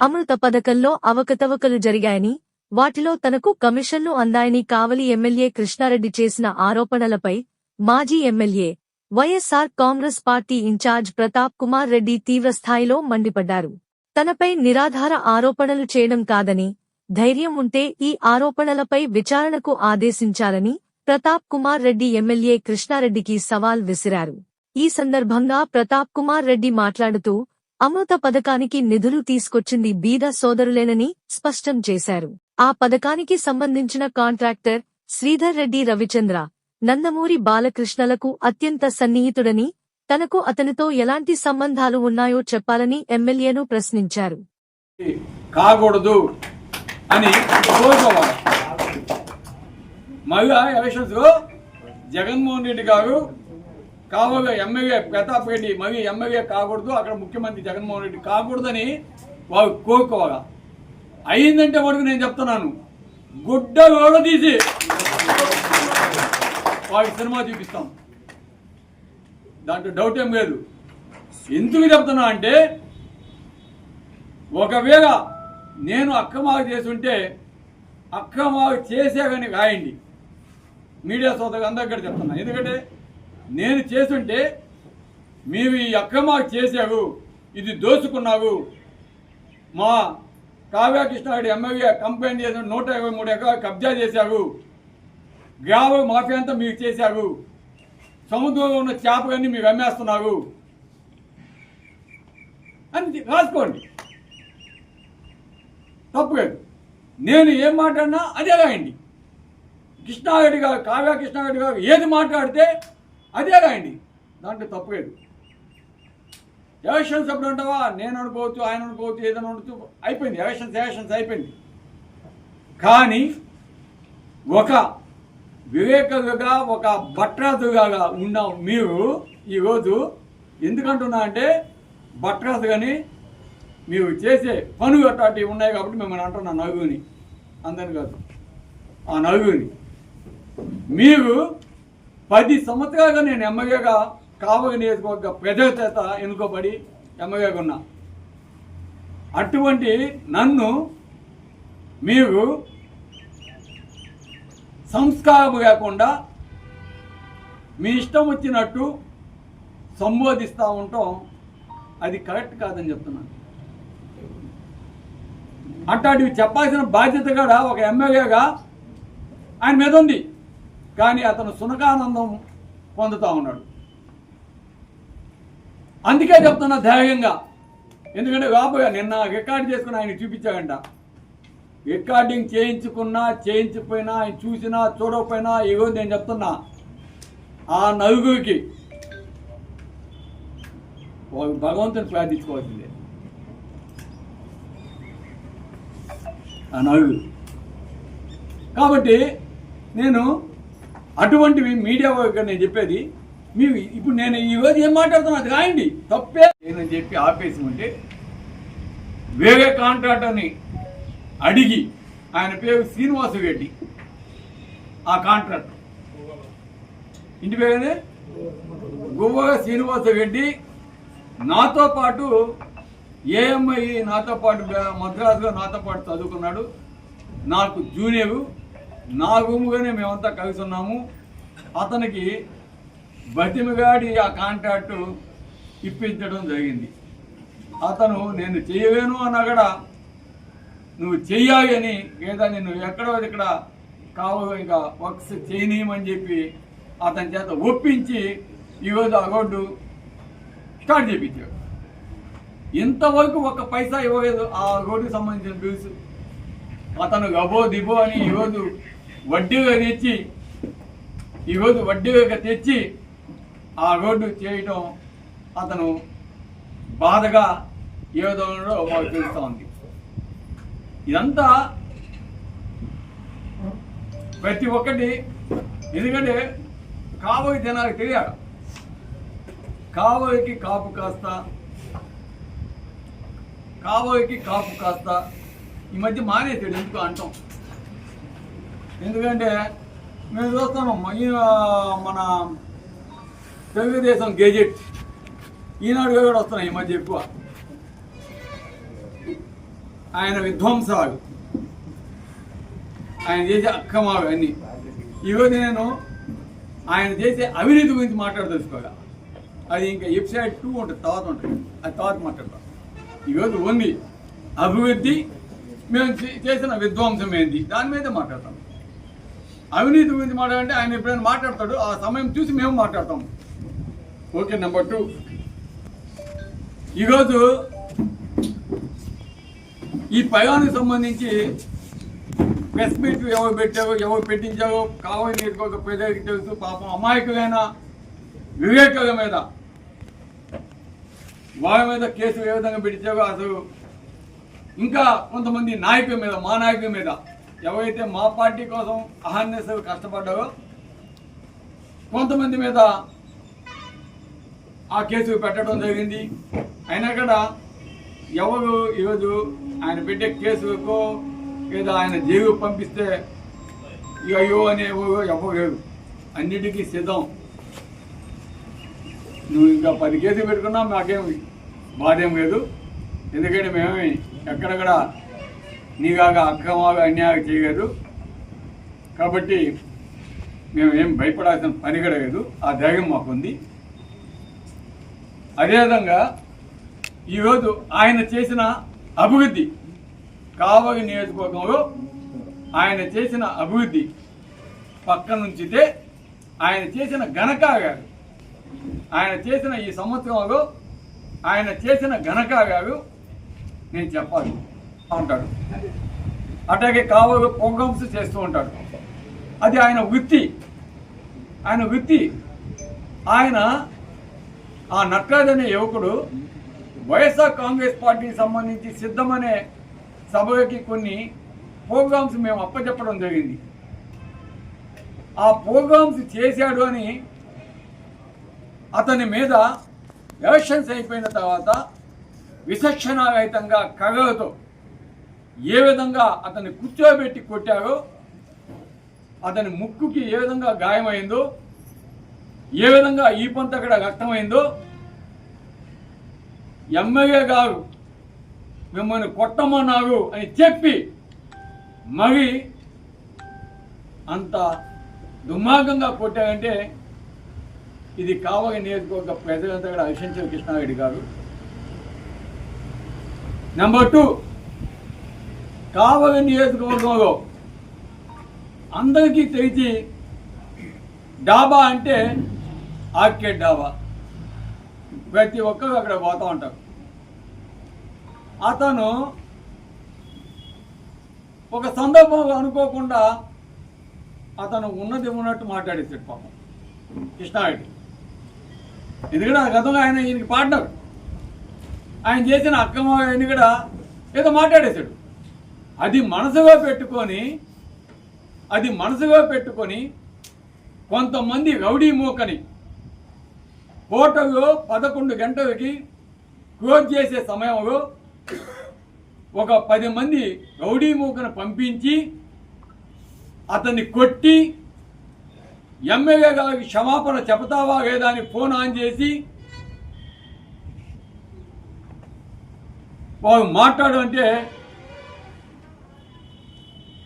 అమృత పథకంలో అవకతవకలు జరిగాయని వాటిలో తనకు కమిషన్లు అందాయని కావలి ఎమ్మెల్యే కృష్ణారెడ్డి చేసిన ఆరోపణలపై మాజీ MLA YSR Congress party incharge Pratap Kumar Reddy తీవ్రస్థాయిలో మండిపడ్డారు. తనపై నిరాధార ఆరోపణలు చేయడం కాదని ధైర్యం ఉంటే ఈ ఆరోపణలపై విచారణకు ఆదేశించాలని ప్రతాప్ కుమార్ రెడ్డి ఎమ్మెల్యే కృష్ణారెడ్డికి సవాల్ విసిరారు. ఈ సందర్భంగా ప్రతాప్ కుమార్ రెడ్డి మాట్లాడుతూ అమృత పథకానికి నిధులు తీసుకొచ్చింది బీద సోదరులేనని స్పష్టం చేశారు. ఆ పథకానికి సంబంధించిన కాంట్రాక్టర్ శ్రీధర్ రెడ్డి రవిచంద్ర నందమూరి బాలకృష్ణలకు అత్యంత సన్నిహితుడని తనకు అతనితో ఎలాంటి సంబంధాలు ఉన్నాయో చెప్పాలని ఎమ్మెల్యేను ప్రశ్నించారు. కాకూడదు అని ఎలక్షన్స్ జగన్మోహన్ రెడ్డి గారు కాబోయే ఎమ్మెల్యే ప్రతాప్ రెడ్డి మరి ఎమ్మెల్యే కాకూడదు అక్కడ ముఖ్యమంత్రి జగన్మోహన్ రెడ్డి కాకూడదని వారు కోరుకోగా అయిందంటే వరకు నేను చెప్తున్నాను. గుడ్డ వేడ తీసి వారికి సినిమా చూపిస్తాం. దాంట్లో డౌట్ ఏం లేదు. ఎందుకు చెప్తున్నా అంటే ఒకవేళ నేను అక్రమాలు చేస్తుంటే అక్రమాలు చేసే కానీ రాయండి. మీడియా సోదరు అందరికీ చెప్తున్నా. ఎందుకంటే నేను చేస్తుంటే మేము ఈ అక్రమాలు చేశారు ఇది దోచుకున్నావు. మా కావ్య కృష్ణారెడ్డి ఎమ్మెల్యే కంప్లైంట్ చేసిన నూట ఇరవై మూడు ఎకరాలు కబ్జా చేశారు గ్రామ మాఫియా అంతా మీరు చేశారు సముద్రంలో ఉన్న చేపలన్నీ మీరు అమ్మేస్తున్నారు అని రాసుకోండి. తప్పు లేదు నేను ఏం మాట్లాడినా అదే రాయండి. కృష్ణారెడ్డి గారు కావ్య కృష్ణారెడ్డి గారు ఏది మాట్లాడితే అదే రాయండి. దాంట్లో తప్పు లేదు. ఎలక్షన్స్ అప్పుడు ఉంటావా? నేను అనుకోవచ్చు ఆయన అనుకోవచ్చు ఏదైనా ఉండొచ్చు అయిపోయింది. ఎలక్షన్స్ ఎలక్షన్స్ అయిపోయింది. కానీ ఒక వివేకగా ఒక భట్రాజుగా ఉన్న మీరు ఈరోజు ఎందుకంటున్నా అంటే భట్రాజు కానీ మీరు చేసే పనులు అట్లాంటివి ఉన్నాయి కాబట్టి మిమ్మల్ని అంటున్నా నలుగురిని. అందరిని కాదు. ఆ నలుగురిని. మీరు పది సంవత్సరాలుగా నేను ఎమ్మెల్యేగా కావలి నియోజకవర్గ ప్రజల చేత ఎన్నుకోబడి ఎమ్మెల్యేగా ఉన్నా. అటువంటి నన్ను మీరు సంస్కారం లేకుండా మీ ఇష్టం వచ్చినట్టు సంబోధిస్తూ ఉంటాం. అది కరెక్ట్ కాదని చెప్తున్నాను. అట్లాంటివి చెప్పాల్సిన బాధ్యత కూడా ఒక ఎమ్మెల్యేగా ఆయన మీద ఉంది. కానీ అతను సునకానందం పొందుతూ ఉన్నాడు. అందుకే చెప్తున్నా ధైర్యంగా. ఎందుకంటే రాబోయే నిన్న రికార్డ్ చేసుకుని ఆయన చూపించాడంట. రికార్డింగ్ చేయించుకున్నా చేయించకపోయినా ఆయన చూసినా చూడకపోయినా ఏవో నేను చెప్తున్నా. ఆ నలుగురికి భగవంతుని ప్రార్థించుకోవాల్సిందే. ఆ నలుగురు కాబట్టి నేను అటువంటివి మీడియా వర్క్ నేను చెప్పేది మీ ఇప్పుడు నేను ఈ రోజు ఏం మాట్లాడుతున్నా అది రాయండి. తప్పే. నేను చెప్పి ఆపేసి ఉంటే వేరే కాంట్రాక్టర్ని అడిగి ఆయన పేరు శ్రీనివాస రెడ్డి ఆ కాంట్రాక్టర్. ఇంటి పేరే గువ్వగా శ్రీనివాస రెడ్డి. నాతో పాటు ఏఎంఐ నాతో పాటు మద్రాసులో నాతో పాటు చదువుకున్నాడు. నాకు జూనియరు. నా రూముగానే మేమంతా కలిసి ఉన్నాము. అతనికి బతిమిగాడి ఆ కాంట్రాక్ట్ ఇప్పించడం జరిగింది. అతను నేను చేయలేను అన్నా కూడా నువ్వు చెయ్యాలి అని లేదా నేను ఎక్కడో ఇక్కడ కావాలి ఇంకా వర్క్స్ చేయనీయమని చెప్పి అతని చేత ఒప్పించి ఈరోజు ఆ రోడ్డు స్టార్ట్ చేయించాడు ఇంతవరకు ఒక పైసా ఇవ్వలేదు ఆ రోడ్డుకి సంబంధించిన బిల్స్. అతను గబో దిబో అని ఈరోజు వడ్డీగా తెచ్చి ఈరోజు వడ్డీగా తెచ్చి ఆ రోడ్డు చేయటం అతను బాధగా ఏ విధంగా మాకు తెలుస్తూ ఉంది. ఇదంతా ప్రతి ఒక్కటి ఎందుకంటే కాబోయే జనాలకు తెలియాలి. కాబోయేకి కాపు కాస్త కాబోయేకి కాపు కాస్త ఈ మధ్య మానేసాడు ఎందుకు అంటాం. ఎందుకంటే మేము చూస్తాము మన తెలుగుదేశం గెజెట్. ఈనాడు కూడా వస్తున్నాయి ఈ మధ్య ఎక్కువ. ఆయన విధ్వంసాలు. ఆయన చేసే అక్రమాలు అన్నీ. ఈరోజు నేను ఆయన చేసే అవినీతి గురించి మాట్లాడదలుచుకోగా అది ఇంకా ఎపిసైడ్ టూ ఉంటుంది తర్వాత ఉంటుంది. అది తర్వాత మాట్లాడతాం. ఈరోజు ఓన్లీ అభివృద్ధి మేము చే- చేసిన విధ్వంసం ఏంటి దాని మీద మాట్లాడతాం. అవినీతి గురించి మాట్లాడంటే ఆయన ఎప్పుడైనా మాట్లాడతాడు ఆ సమయం చూసి మేము మాట్లాడతాం. Okay number two. ఈరోజు ఈ పయానికి సంబంధించి ప్రెస్ మీట్ ఎవరు పెట్టారో ఎవరు పెట్టించారో కావాలి నేర్చుకోక ప్రజలకు తెలుసు పాపం అమాయకులైన వివేకుల మీద వారి మీద కేసు ఏ విధంగా పెట్టించారో అసలు ఇంకా కొంతమంది నాయకుల మీద మా నాయకుల మీద ఎవరైతే మా పార్టీ కోసం అహర్నిశలు కష్టపడ్డారో కొంతమంది మీద ఆ కేసు పెట్టడం జరిగింది. అయినా కూడా ఎవరు ఈరోజు ఆయన పెట్టే కేసుకో లేదా ఆయన జైలు పంపిస్తే అయ్యో అనే ఎవరు లేరు. అన్నిటికీ సిద్ధం. నువ్వు ఇంకా పది కేసులు పెట్టుకున్నా మాకేం బాధేం లేదు. ఎందుకంటే మేమే ఎక్కడ కూడా నీగాగా అక్రమాలు అన్యాయం చేయలేదు. కాబట్టి మేము ఏం భయపడాల్సిన పని కూడా ఆ ధైర్యం మాకుంది. అదేవిధంగా ఈరోజు ఆయన చేసిన అభివృద్ధి కావలి నియోజకవర్గంలో ఆయన చేసిన అభివృద్ధి పక్క నుంచితే ఆయన చేసిన ఘనకాగారు ఆయన చేసిన ఈ సంవత్సరంలో ఆయన చేసిన ఘనకాగారు నేను చెప్పాలి. ఉంటాడు. అట్లాగే కావలు ప్రోగ్రామ్స్ చేస్తూ ఉంటాడు. అది ఆయన వృత్తి. ఆయన వృత్తి. ఆయన ఆ నట్రాజ్ అనే యువకుడు వైఎస్ఆర్ కాంగ్రెస్ పార్టీకి సంబంధించి సిద్ధమనే సభకి కొన్ని ప్రోగ్రామ్స్ మేము అప్పచెప్పడం జరిగింది. ఆ ప్రోగ్రామ్స్ చేశాడు అని అతని మీద ఎలక్షన్స్ అయిపోయిన తర్వాత విచక్షణారహితంగా కగలతో ఏ విధంగా అతన్ని కూర్చోబెట్టి కొట్టారో అతని ముక్కుకి ఏ విధంగా గాయమైందో ఏ విధంగా ఈ పంత అక్కడ రక్తమైందో ఎమ్మెల్యే గారు మిమ్మల్ని కొట్టమన్నారు అని చెప్పి మరి అంత దుర్మార్గంగా కొట్టారంటే ఇది కావలి నియోజకవర్గ ప్రజలంతా కూడా హర్షించిన కృష్ణారెడ్డి గారు. నెంబర్ టూ కావలి నియోజకవర్గంలో అందరికీ తెలిసి డాబా అంటే ఆర్కే డాబా. ప్రతి ఒక్కరు అక్కడ పోతూ ఉంటారు. అతను ఒక సందర్భంలో అనుకోకుండా అతను ఉన్నది ఉన్నట్టు మాట్లాడేసాడు పాపం. కృష్ణారెడ్డి. ఎందుకంటే ఆ గతంలో ఆయన ఈయనకి పాడినారు ఆయన చేసిన అక్రమాన్ని కూడా ఏదో మాట్లాడేశాడు. అది మనసుగా పెట్టుకొని అది మనసుగా పెట్టుకొని కొంతమంది రౌడీ మూకని హోటల్లో పదకొండు గంటలకి క్లోజ్ చేసే సమయంలో ఒక పది మంది రౌడీ మూకను పంపించి అతన్ని కొట్టి ఎమ్మెల్యే గారికి క్షమాపణ చెబుతావా లేదా అని ఫోన్ ఆన్ చేసి వారు మాట్లాడంటే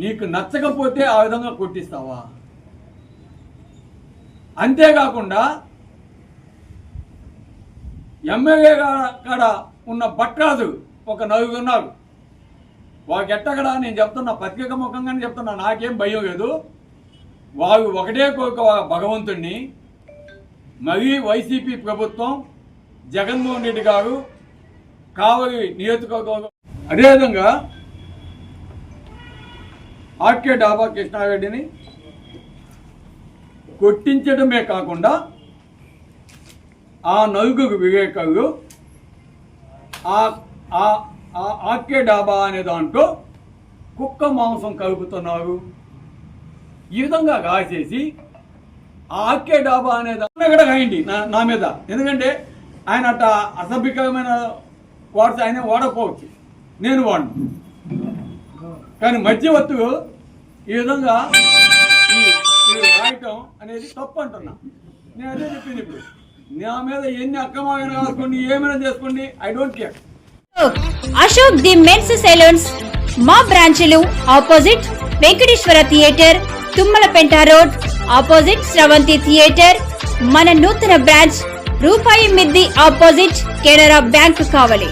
నీకు నచ్చకపోతే ఆ విధంగా కొట్టిస్తావా? అంతేకాకుండా ఎమ్మెల్యే కాడ ఉన్న భట్రాజు ఒక నలుగురు ఉన్నారు. వాళ్ళకి ఎట్టగడా నేను చెప్తున్నా పత్రిక ముఖంగానే చెప్తున్నా నాకేం భయం లేదు. వారు ఒకటే కోరిక భగవంతుణ్ణి. మరీ వైసీపీ ప్రభుత్వం జగన్మోహన్ రెడ్డి గారు కావలి నియోజకవర్గం అదేవిధంగా ఆర్కే డాబా కృష్ణారెడ్డిని కొట్టించడమే కాకుండా ఆ నలుగురు వివేకాలు ఆ ఆ- ఆర్కే డాబా అనే దాంట్లో కుక్క మాంసం కలుపుతున్నారు. ఈ విధంగా కాసేసి ఆ ఆర్కే డాబా అనే దాన్ని కూడా కాయండి నా నా మీద. ఎందుకంటే ఆయన అట్ట అసభ్యకరమైన వాడ్స్ ఆయన వాడకపోవచ్చు. నేను వాడను. కానీ మధ్యవర్తు ఈ విధంగా రాయటం అనేది తప్పు అంటున్నా నేను అదే చెప్పింది ఇప్పుడు. నా మీద ఎన్ని అక్రమాలను కాసుకోండి ఏమైనా చేసుకోండి I don't care Ashok the men's salons మా బ్రాంచ్లు opposite Venkateswara theatre Thummalapenta road opposite Sravanthi theatre మన నూతన బ్రాంచ్ రూపాయి మిద్ది ఆపోజిట్ కెనరా బ్యాంక్ కావలి.